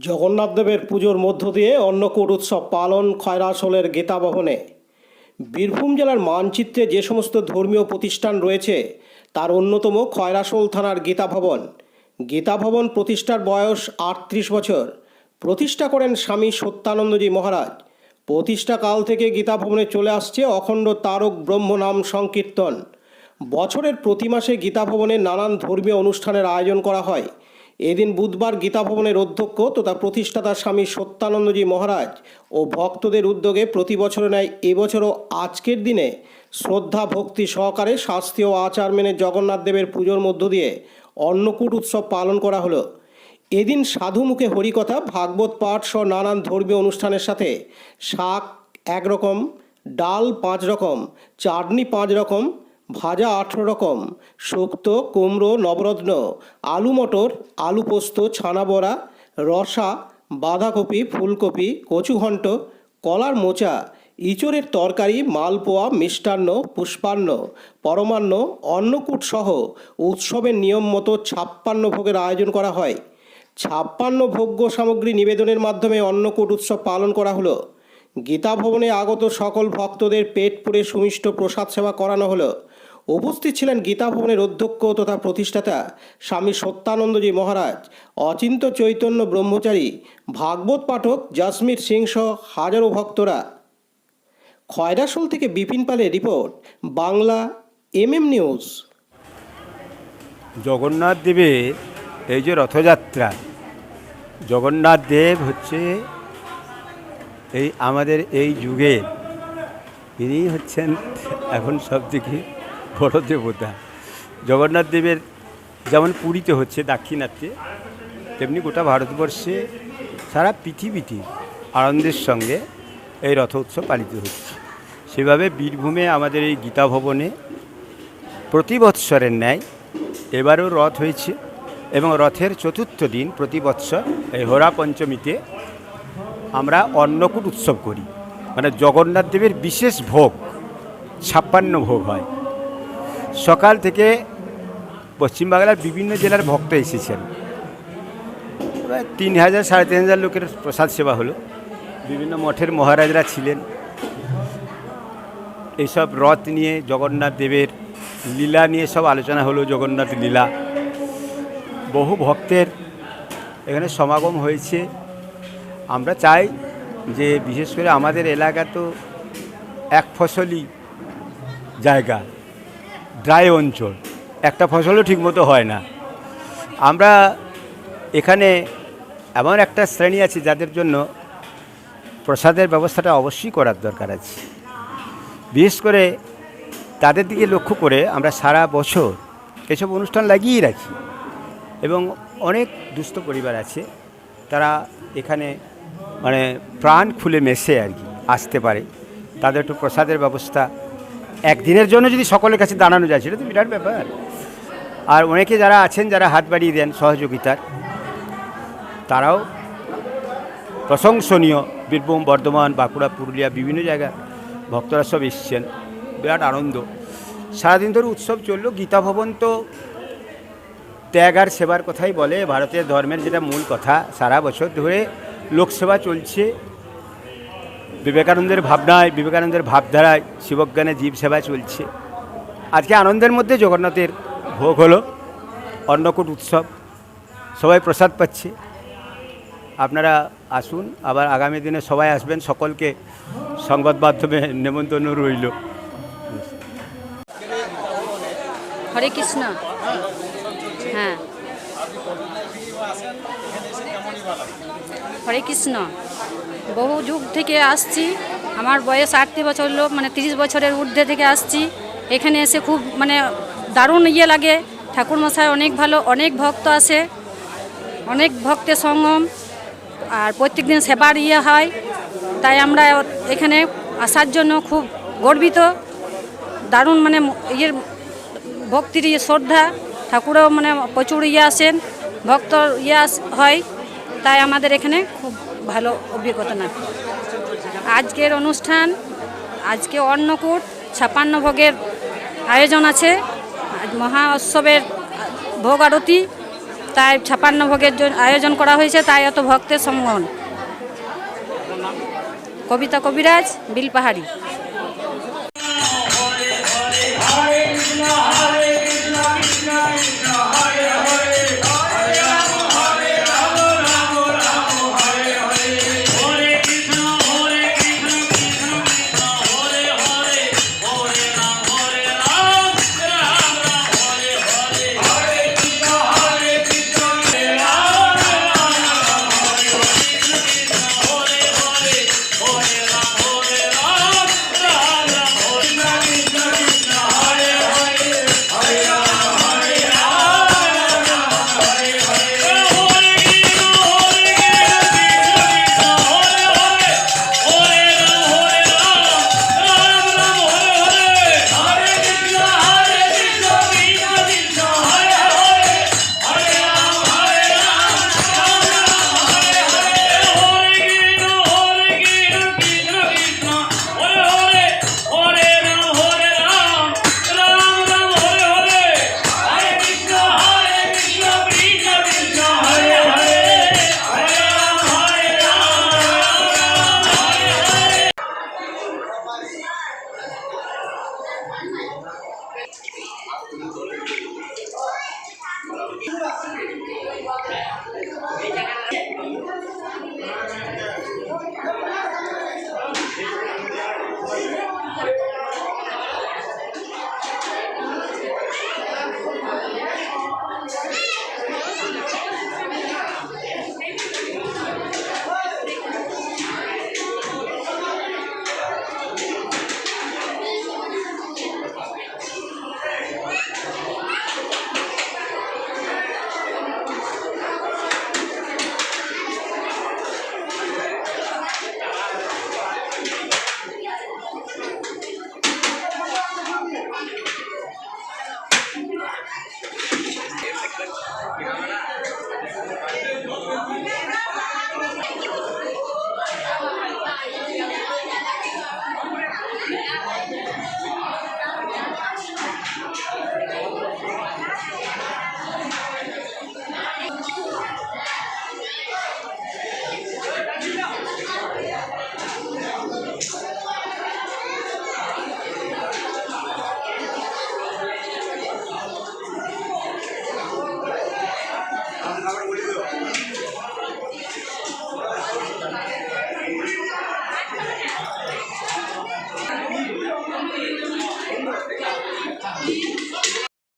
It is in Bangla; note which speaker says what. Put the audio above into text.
Speaker 1: জগন্নাথ দেবের পুজোর মধ্য দিয়ে অন্নকূট উৎসব পালন খয়রাসোলের গীতা ভবনে। বীরভূম জেলার মানচিত্রে যে সমস্ত ধর্মীয় প্রতিষ্ঠান রয়েছে, তার অন্যতম খয়রাসোল থানার গীতা ভবন। গীতা ভবন প্রতিষ্ঠার বয়স আটত্রিশ বছর। প্রতিষ্ঠা করেন স্বামী সত্যানন্দজি মহারাজ। প্রতিষ্ঠাকাল থেকে গীতা ভবনে চলে আসছে অখণ্ড তারক ব্রহ্ম নাম সংকীর্তন। বছরের প্রতি মাসে গীতা ভবনে নানান ধর্মীয় অনুষ্ঠানের আয়োজন করা হয়। এদিন বুধবার গীতা ভবনের অধ্যক্ষ তথা প্রতিষ্ঠাতা স্বামী সত্যানন্দজি মহারাজ ও ভক্তদের উদ্যোগে প্রতি বছরের নেয় এবছরও আজকের দিনে শ্রদ্ধা, ভক্তি সহকারে শাস্ত্রীয় আচার মেনে জগন্নাথ দেবের পুজোর মধ্য দিয়ে অন্নকূট উৎসব পালন করা হলো। এদিন সাধু মুখে হরিকথা, ভাগবত পাঠ সহ নানান ধর্মীয় অনুষ্ঠানের সাথে শাক একরকম ডাল পাঁচ রকম, চাটনি পাঁচ রকম ভাজা আঠেরো রকম, শুক্তো, কুমড়ো, নবরত্ন, আলু মটর, আলু পোস্ত, ছানা বড়া, রসা, বাঁধাকপি, ফুলকপি কচুঘণ্ট কলার মোচা, ইঁচড়ের তরকারি, মালপোয়া, মিষ্টান্ন, পুষ্পান্ন, পরমান্ন, অন্নকূট সহ উৎসবের নিয়ম মতো ছাপ্পান্ন ভোগের আয়োজন করা হয়। ছাপ্পান্ন ভোগ্য সামগ্রী নিবেদনের মাধ্যমে অন্নকূট উৎসব পালন করা হলো। গীতা ভবনে আগত সকল ভক্তদের পেট পুড়ে সুমিষ্ট প্রসাদ সেবা করানো হলো। উপস্থিত ছিলেন গীতা ভবনের অধ্যক্ষ তথা প্রতিষ্ঠাতা স্বামী সত্যানন্দজি মহারাজ, অচিন্ত চৈতন্য ব্রহ্মচারী, ভাগবত পাঠক জাসমির সিং সহ হাজারো ভক্তরা। খয়রাসোল থেকে বিপিন পালের report, Bangla, MM news.
Speaker 2: Jagannath দেবের এই যে রথযাত্রা, জগন্নাথ দেব হচ্ছে এই আমাদের এই যুগে, ইনি হচ্ছেন এখন সব থেকে বড় দেবতা জগন্নাথ দেবের যেমন পুরীতে হচ্ছে দাক্ষিণাত্যে, তেমনি গোটা ভারতবর্ষে সারা পৃথিবীতে আনন্দের সঙ্গে এই রথ উৎসব পালিত হচ্ছে। সেভাবে বীরভূমে আমাদের এই গীতা ভবনে প্রতি বৎসরের ন্যায় এবারও রথ হয়েছে এবং রথের চতুর্থ দিন প্রতি বৎসর এই হোরা পঞ্চমীতে আমরা অন্নকূট উৎসব করি। মানে জগন্নাথ দেবের বিশেষ ভোগ, ছাপ্পান্ন ভোগ হয়। সকাল থেকে পশ্চিমবাংলার বিভিন্ন জেলার ভক্ত এসেছেন। প্রায় তিন হাজার, সাড়ে তিন হাজার লোকের প্রসাদ সেবা হলো। বিভিন্ন মঠের মহারাজরা ছিলেন। এইসব রথ নিয়ে জগন্নাথ দেবের লীলা নিয়ে সব আলোচনা হলো, জগন্নাথ লীলা। বহু ভক্তের এখানে সমাগম হয়েছে। আমরা চাই যে বিশেষ করে আমাদের এলাকা তো এক ফসলি জায়গা। ড্রাই অঞ্চল। একটা ফসলও ঠিকমতো হয় না। আমরা এখানে এমন একটা শ্রেণি আছে যাদের জন্য প্রসাদের ব্যবস্থাটা অবশ্যই করার দরকার আছে। বিশেষ করে তাদের দিকে লক্ষ্য করে আমরা সারা বছর এসব অনুষ্ঠান লাগিয়েই রাখি এবং অনেক দুস্থ পরিবার আছে। তারা এখানে মানে প্রাণ খুলে মেশে আর কি, আসতে পারে। তাদের একটু প্রসাদের ব্যবস্থা একদিনের জন্য যদি সকলের কাছে দাঁড়ানো যায়, সেটা তো বিরাট ব্যাপার। আর অনেকে যারা আছেন, যারা হাত বাড়িয়ে দেন সহযোগিতার, তারাও প্রশংসনীয়। বীরভূম, বর্ধমান, বাঁকুড়া, পুরুলিয়া, বিভিন্ন জায়গা ভক্তরা সব এসছেন। বিরাট আনন্দ। সারাদিন ধরে উৎসব চলল। গীতা ভবন তো ত্যাগ আর সেবার কথাই বলে। ভারতের ধর্মের যেটা মূল কথা, সারা বছর ধরে লোকসেবা চলছে। বিবেকানন্দের ভাবনায়, বিবেকানন্দের ভাবধারায় শিবজ্ঞানে জীব সেবা চলছে। আজকে আনন্দের মধ্যে জগন্নাথের ভোগ হলো, অন্নকূট উৎসব। সবাই প্রসাদ পাচ্ছে। আপনারা আসুন, আবার আগামী দিনে সবাই আসবেন, সকলকে সংবাদ মাধ্যমে নেমন্তন্ন রইল।
Speaker 3: হরে কৃষ্ণ। হ্যাঁ। হরে কৃষ্ণ। বহু যুগ থেকে আসছি। আমার বয়স আটটি বছর লোক মানে তিরিশ বছরের ঊর্ধ্বে থেকে আসছি। এখানে এসে খুব মানে দারুণ ইয়ে লাগে। ঠাকুরমশাই অনেক ভালো, অনেক ভক্ত আসে। অনেক ভক্তের সঙ্গম। আর প্রত্যেকদিন সেবার ইয়ে হয়। তাই আমরা এখানে আসার জন্য খুব গর্বিত। দারুণ মানে ইয়ের ভক্তির ইয়ে শ্রদ্ধা। ঠাকুরও মানে প্রচুর ইয়ে আসেন ভক্ত ইয়ে হয়, তাই আমাদের এখানে খুব ভালো অভিজ্ঞতা না। আজকের অনুষ্ঠান, আজকে অন্নকূট, ছাপান্ন ভোগের আয়োজন আছে মহা উৎসবের ভোগ আরতি, তাই ছাপান্ন ভোগের আয়োজন করা হয়েছে, তাই এত ভক্তের সম্মান কবিতা কবিরাজ, বিল পাহাড়ি।